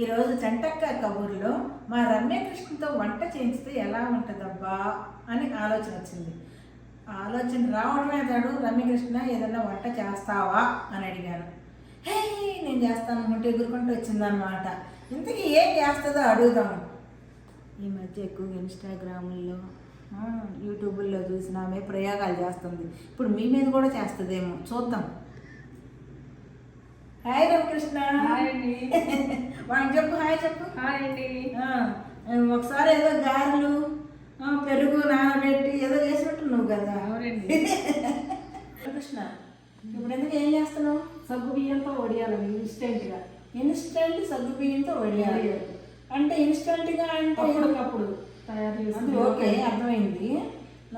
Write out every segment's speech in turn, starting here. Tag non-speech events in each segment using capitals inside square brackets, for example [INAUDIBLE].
ఈరోజు చెంటక్క కబూర్లో మా రమ్యకృష్ణతో వంట చేయించితే ఎలా ఉంటుందబ్బా అని ఆలోచన వచ్చింది. ఆలోచన రావడమే తడు రమ్యకృష్ణ ఏదైనా వంట చేస్తావా అని అడిగాను. హే నేను చేస్తాను అనుకుంటే ఎగురుకుంటూ వచ్చిందనమాట ఇంతకీ ఏం చేస్తుందో అడుగుదాము ఈ మధ్య ఎక్కువగా ఇన్స్టాగ్రామ్లో యూట్యూబ్లో చూసినామే ప్రయోగాలు చేస్తుంది. ఇప్పుడు మీ మీద కూడా చేస్తుందేమో. చూద్దాం. హాయ్ రామకృష్ణ. హాయ్ అండి. [LAUGHS] వాళ్ళకి చెప్పు హాయ్ చెప్పు. హాయ్ అండి. ఒకసారి ఏదో గారెలు పెరుగు నానబెట్టి ఏదో చేసినట్టున్నావు కదా. అవునండి. [LAUGHS] కృష్ణ ఇప్పుడు ఎందుకు ఏం చేస్తున్నావు? సగ్గు బియ్యంతో వడియాలండి ఇన్స్టెంట్గా ఇన్స్టెంట్ సగ్గు బియ్యంతో వడియాలి. అంటే ఇన్స్టెంట్గా అంటే అప్పటికప్పుడు తయారు అది చేసి ఓకే అర్థమైంది.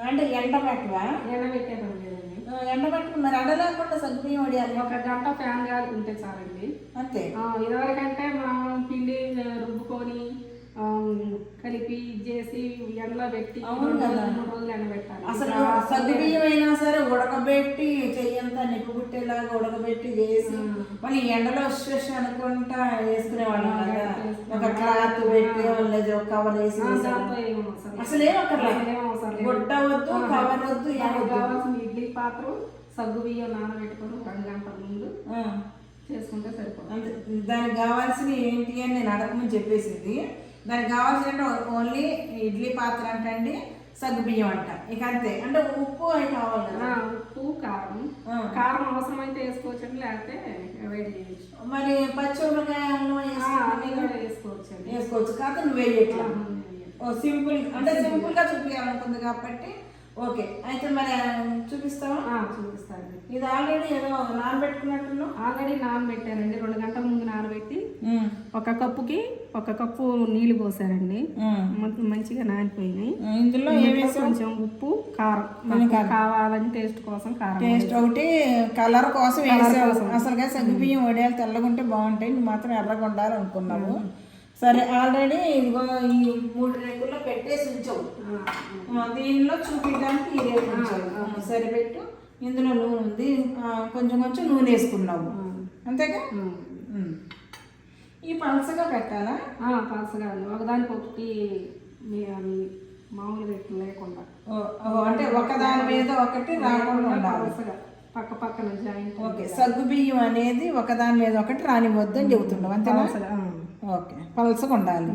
అంటే ఎండ పెట్టవా ఎండబెట్టే పని లేదండి ఎండ పెట్టుకుని మరి ఎండ లేకుండా సగ్గు బియ్యం వడియాలి ఒక గంట ఫ్యాన్ ఉంటే చాలండి. అంతే. ఇదివరకంటే మనం పిండి రుబ్బుకొని కలిపి చేసి ఎండలో పెట్టి మూడు రోజులు ఎండబెట్టాలి అసలు ఇప్పుడు సగ్గు బియ్యం అయినా సరే ఉడకబెట్టి చెయ్యంతా నిప్పు పుట్టేలాగా ఉడకబెట్టి చేసి మళ్ళీ ఎండలో స్ట్రెస్ అనుకుంటా వేసుకునే వాళ్ళం కదా. ఒక క్లాత్ పెట్టి లేదా ఒక కవర్ వేసి. అసలు ఏం లేదు. గుడ్డ వద్దు కవర్ వద్దు పాత్ర సగ్గు బియ్యం నానబెట్టుకొని రెండు గంటల ముందు చేసుకుంటే సరిపోతుంది. దానికి కావాల్సిన ఏంటి అని నేను అడగమని చెప్పేసింది. దానికి కావాల్సిన ఓన్లీ ఇడ్లీ పాత్ర అంటే అండి సగ్గు బియ్యం అంట. ఇక అంతే. అంటే ఉప్పు అవి కావాలి కదా. ఉప్పు కారం. కారం అవసరమైతే వేసుకోవచ్చండి లేకపోతే అవాయిడ్ చేయొచ్చు. మరి పచ్చిమిరపకాయ కూడా వేసుకోవచ్చండి. వేసుకోవచ్చు. కాకపోతే నువ్వు వేయట్లా సింపుల్ అంటే సింపుల్. గా చూపించాలనుకుంది కాబట్టి ఓకే అయితే మరి చూపిస్తావా? ఆ, చూపిస్తాను ఇది ఆల్రెడీ ఏదో నానబెట్టుకున్నట్టున్నావు ఆల్రెడీ నానబెట్టానండి రెండు గంటల ముందు నానబెట్టి ఒక కప్పుకి ఒక కప్పు నీళ్ళు పోసారండి. మొత్తం మంచిగా నానిపోయినాయి. ఇందులో కొంచెం ఉప్పు కారం. మనకు కావాలని టేస్ట్ కోసం కారం టేస్ట్ ఒకటి కలర్ కోసం అసలుగా సగ్గు బియ్యం వడియాలు తెల్లగా ఉంటే బాగుంటాయి మాత్రం ఎర్రగా ఉండాలనుకున్నావు. సరే ఆల్రెడీ ఇదిగో ఈ మూడు రేకుల్లో పెట్టేసి ఉంచావు. దీనిలో చూపించడానికి ఈ రేపు ఉంచావు. సరే పెట్టు ఇందులో నూనె ఉంది. కొంచెం కొంచెం నూనె వేసుకున్నావు. అంతేగా. ఈ పలసగా పెట్టాలా? పలసగా ఒకదానికి ఒకటి మీ- అవి మామూలుగా ఇట్లా లేకుండా. అంటే ఒకదాని మీద ఒకటి రాకుండా పలసగా. పక్క పక్కన జాయింట్ ఓకే సగ్గు బియ్యం అనేది ఒకదాని మీద ఒకటి రానివద్దని చెబుతున్నావు. అంతేనా. ఓకే. పలసగా ఉండాలి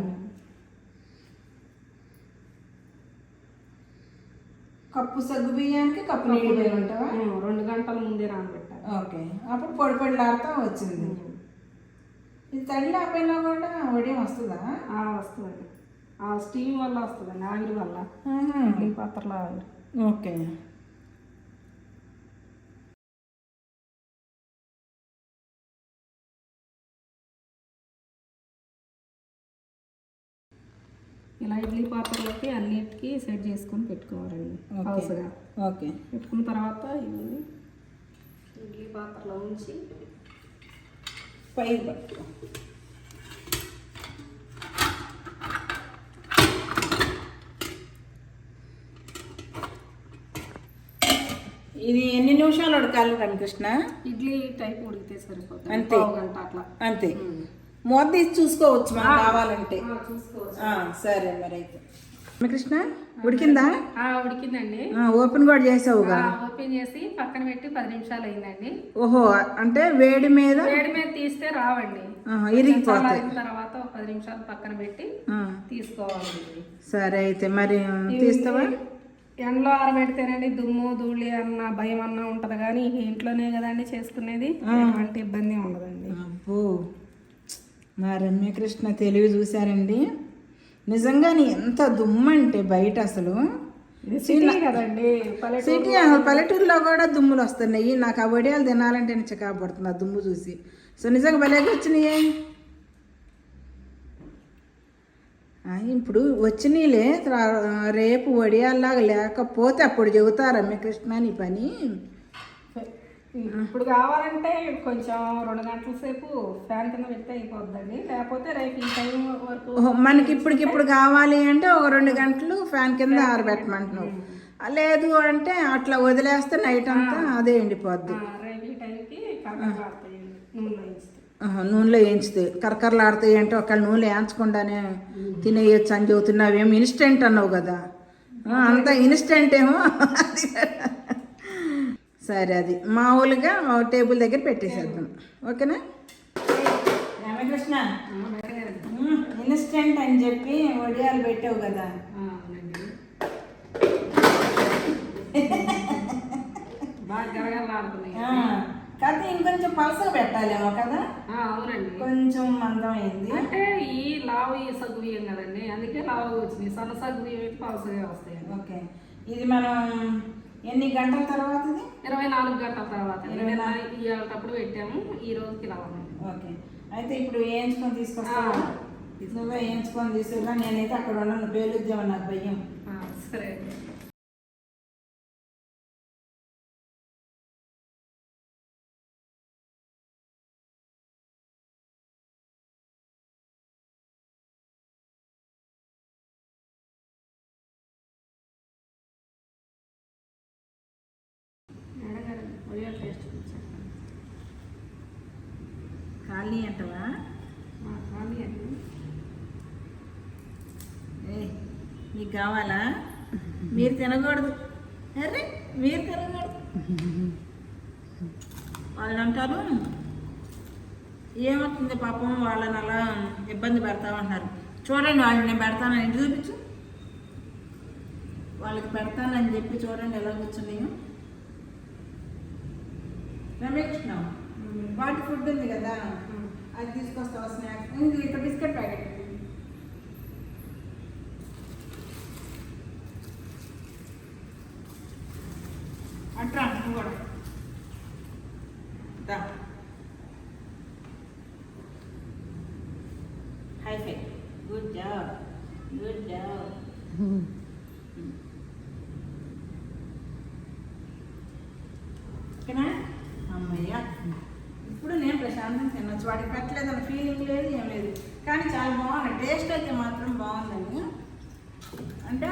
కప్పు సగ్గు బియ్యానికి కప్పు నీళ్ళు వేయమంటావా? ఆ, రెండు గంటల ముందే నానబెట్టాలి ఓకే. అప్పుడు పొడి పొడిలాడుతూ వచ్చింది. ఇది తడి లేకపోయినా కూడా వడియం వస్తుందా? ఆ, వస్తుందండి. ఆ స్టీమ్ వల్ల వస్తుందండి ఆవిరి వల్ల. పాత్రలో ఆవిరి ఓకే. ఇలా ఇడ్లీ పాత్రలోకి అన్నిటికీ సెట్ చేసుకొని పెట్టుకోవాలండి పలసగా ఓకే. పెట్టుకున్న తర్వాత ఇవి ఇడ్లీ పాత్రలో ఉంచి పై పట్టు ఇది ఎన్ని నిమిషాలు ఉడకాలి రామకృష్ణ? ఇడ్లీ టైప్ ఉడికితే సరిపోతుంది. అంతే. గంట అట్లా. అంతే. మూత తీసి చూసుకోవచ్చు మనకు కావాలంటే. ఆ, చూసుకోవచ్చు. ఆ, సరే మరి అయితే. రామకృష్ణ ఉడికిందా? ఆ, ఉడికిందండి. ఆ, ఓపెన్ కూడా చేసావుగా? ఆ, ఓపెన్ చేసి పక్కన పెట్టి పది నిమిషాలు అయిందండి. ఓహో అంటే వేడి మీద? వేడి మీద తీస్తే రావండి. ఇరిగిపోతాయి. తర్వాత ఒక పది నిమిషాలు పక్కన పెట్టి తీసుకోవాలండి. సరే అయితే మరి తీస్తావా? ఎండలో ఆరబెడితేనండి దుమ్ము ధూళి అన్న భయం అన్న ఉంటది కానీ ఇంట్లోనే కదండి చేసుకునేది ఎటువంటి ఇబ్బంది ఉండదండి. మా రమ్యకృష్ణ తెలివి చూసారండి నిజంగానే ఎంత దుమ్మంటే బయట అసలు. సిటీ కదండి సిటీ పల్లెటూరులో కూడా దుమ్ములు వస్తున్నాయి. నాకు ఆ వడియాలు తినాలంటే చికాపడుతుంది ఆ దుమ్ము చూసి. సో నిజంగా భలేగా వచ్చినాయి. ఇప్పుడు వచ్చినాయిలే రేపు వడియాల్లాగా లేకపోతే అప్పుడు చెబుతారు రమ్యకృష్ణ నీ పని. ఇప్పుడు కావాలంటే కొంచెం రెండు గంటల సేపు ఫ్యాన్ కింద పెడితే అయిపోద్దండి. లేకపోతే రేపు ఈ టైం వరకు మనకి ఇప్పటికిప్పుడు కావాలి అంటే ఒక రెండు గంటలు ఫ్యాన్ కింద ఆరబెట్టమంటున్నావు. లేదు అంటే అట్లా వదిలేస్తే నైట్ అంతా అదే ఎండిపోద్ది. రేపు ఈ టైంకి నూనెలో వేస్తే ఆహా, నూనెలో వేయించితే కరకరలాడుతాయి అంటే ఒకవేళ నూనెలో వేయించకుండానే తినేయచ్చు అని చెబుతున్నావేమో ఇన్స్టెంట్ అన్నావు కదా. అంత ఇన్స్టెంట్ ఏమో సరే అది మామూలుగా ఒక టేబుల్ దగ్గర పెట్టేసేద్దాం. ఓకేనా? రామకృష్ణ ఇన్స్టెంట్ అని చెప్పి వడియాలు పెట్టావు కదా. [LAUGHS] కాకపోతే ఇంకొంచెం పలసగా పెట్టాలేమో కదా? ఆ, అవునండి. కొంచెం మందం అయింది. అంటే ఈ లావు ఈ సగ్గు బియ్యం కదండి అందుకే లావు వచ్చినాయి సన్న సగ్గు బియ్యం అయితే పలసగా వస్తాయండి. ఓకే. ఇది మనం ఎన్ని గంటల తర్వాత ఇరవై నాలుగు గంటల తర్వాత. ఇరవై నిన్న ఇవాళప్పుడు పెట్టాము ఈ రోజుకి ఉంది. ఓకే. అయితే ఇప్పుడు వేయించుకొని తీసుకొస్తావా. నువ్వే వేయించుకొని తీసుకురా నేనైతే అక్కడ ఉన్నాను పేలుద్దామని నాకు భయం. ఖాళీ అంటవా? మీకు కావాలా? మీరు తినకూడదు. అరే మీరు తినకూడదు. వాళ్ళు అంటారు ఏమవుతుంది పాపం? వాళ్ళని అలా ఇబ్బంది పెడతామంటున్నారు. చూడండి వాళ్ళు నేను పెడతానని ఇంటి చూపించు? వాళ్ళకి పెడతానని చెప్పి చూడండి ఎలా కూర్చున్నాయో. రమేకృష్ణ వాటి ఫుడ్ ఉంది కదా. అది తీసుకొస్తావా స్నాక్స్ ఇది ఇట్లా బిస్కెట్ ప్యాకెట్ అట్రా నువ్వు కూడా దా high five good job good job ఓకేనా అమ్మయ్య ఇప్పుడు నేను ప్రశాంతంగా తినొచ్చు. వాడికి పెట్టలేదన్న ఫీలింగ్ లేదు ఏం లేదు. కానీ చాలా బాగుంది. టేస్ట్ అయితే మాత్రం బాగుందండి. అంటే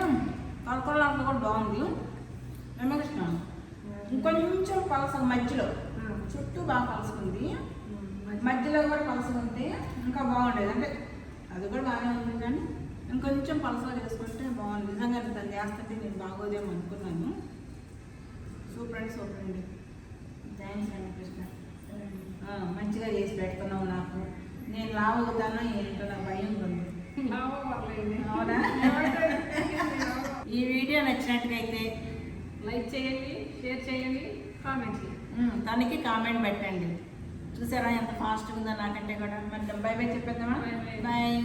కలకొల్లాంటి కూడా బాగుంది. రమకృష్ణ ఇంకొంచెం పలస మధ్యలో. చుట్టూ బాగా పలసకుంది. మధ్యలో కూడా పలసకుంటే ఇంకా బాగుండేది. అంటే అది కూడా బాగానే ఉంది కానీ ఇంకొంచెం పలసగా చేసుకుంటే బాగుంది. నిజంగా తను చేస్తుంటే నేను బాగోదేమో అనుకున్నాను. సూపర్ అండి సూపర్ అండి థ్యాంక్స్ అండి కృష్ణ ఆ, మంచిగా చేసి పెడుతున్నావు నాకు. నేను లావుతాను ఏంటో నా భయం ఉంది. అవునా? ఈ వీడియో నచ్చినట్టుగైతే లైక్ చేయండి షేర్ చేయండి కామెంట్ చేయండి. తనకి కామెంట్ పెట్టండి. చూసారా ఎంత ఫాస్ట్గా ఉందో నాకంటే కూడా. మరి బై బై చెప్పేద్దామా. బాయ్